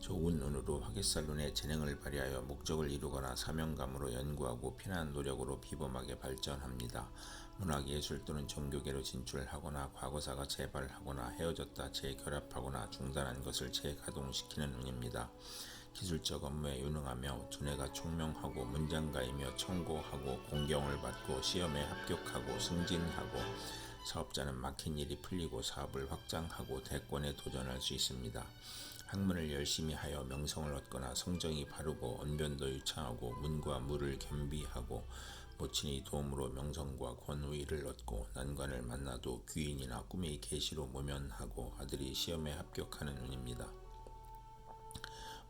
좋은 눈으로 화개살론의 재능을 발휘하여 목적을 이루거나 사명감으로 연구하고 피난 노력으로 비범하게 발전합니다. 문학 예술 또는 종교계로 진출하거나 과거사가 재발하거나 헤어졌다 재결합하거나 중단한 것을 재가동시키는 운입니다. 기술적 업무에 유능하며 두뇌가 총명하고 문장가이며 청고하고 공경을 받고 시험에 합격하고 승진하고 사업자는 막힌 일이 풀리고 사업을 확장하고 대권에 도전할 수 있습니다. 학문을 열심히 하여 명성을 얻거나 성정이 바르고 언변도 유창하고 문과 무를 겸비하고 모친의 도움으로 명성과 권위를 얻고 난관을 만나도 귀인이나 꿈의 계시로 모면하고 아들이 시험에 합격하는 운입니다.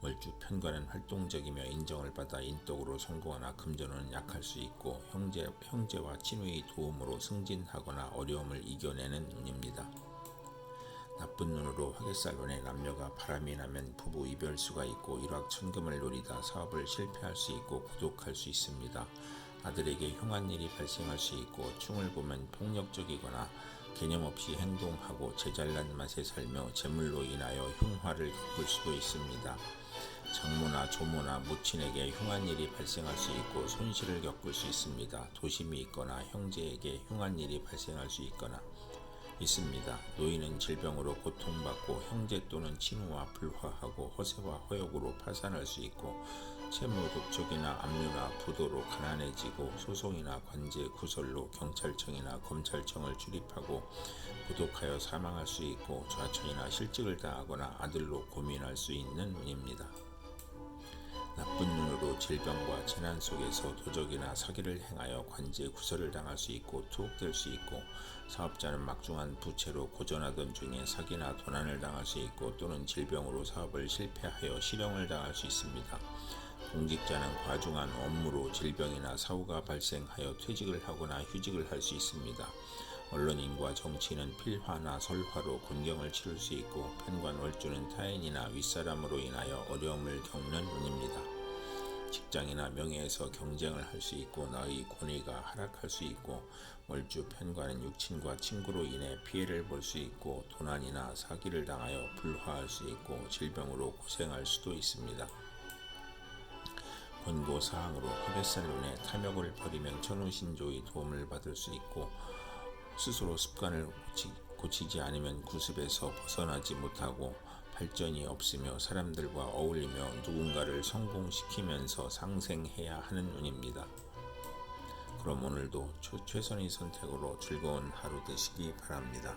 월주 편관은 활동적이며 인정을 받아 인덕으로 성공하나 금전은 약할 수 있고 형제, 형제와 친구의 도움으로 승진하거나 어려움을 이겨내는 운입니다. 나쁜 눈으로 화개살론의 남녀가 바람이 나면 부부 이별수가 있고 일확천금을 노리다 사업을 실패할 수 있고 고독할 수 있습니다. 아들에게 흉한 일이 발생할 수 있고 충을 보면 폭력적이거나 개념 없이 행동하고 제잘난 맛에 살며 재물로 인하여 흉화를 겪을 수도 있습니다. 장모나 조모나 모친에게 흉한 일이 발생할 수 있고 손실을 겪을 수 있습니다. 도심이 있거나 형제에게 흉한 일이 발생할 수 있거나 있습니다. 노인은 질병으로 고통받고 형제 또는 친구와 불화하고 허세와 허역으로 파산할 수 있고 채무 독촉이나 압류나 부도로 가난해지고 소송이나 관제 구설로 경찰청이나 검찰청을 출입하고 고독하여 사망할 수 있고 좌천이나 실직을 당하거나 아들로 고민할 수 있는 운입니다. 나쁜 눈으로 질병과 재난 속에서 도적이나 사기를 행하여 관제 구설을 당할 수 있고 투옥될 수 있고 사업자는 막중한 부채로 고전하던 중에 사기나 도난을 당할 수 있고 또는 질병으로 사업을 실패하여 실형을 당할 수 있습니다. 공직자는 과중한 업무로 질병이나 사고가 발생하여 퇴직을 하거나 휴직을 할 수 있습니다. 언론인과 정치인은 필화나 설화로 곤경을 치를 수 있고 편관 월주는 타인이나 윗사람으로 인하여 어려움을 겪는 운입니다. 직장이나 명예에서 경쟁을 할 수 있고 나의 권위가 하락할 수 있고 월주 편관은 육친과 친구로 인해 피해를 볼 수 있고 도난이나 사기를 당하여 불화할 수 있고 질병으로 고생할 수도 있습니다. 권고 사항으로 화개살론에 탐욕을 버리면 천우신조의 도움을 받을 수 있고 스스로 습관을 고치, 고치 지 않으면 구습에서 벗어나지 못하고 발전이 없으며 사람들과 어울리며 누군가를 성공시키면서 상생해야 하는 운입니다. 그럼 오늘도 최, 최선의 선택으로 즐거운 하루 되시기 바랍니다.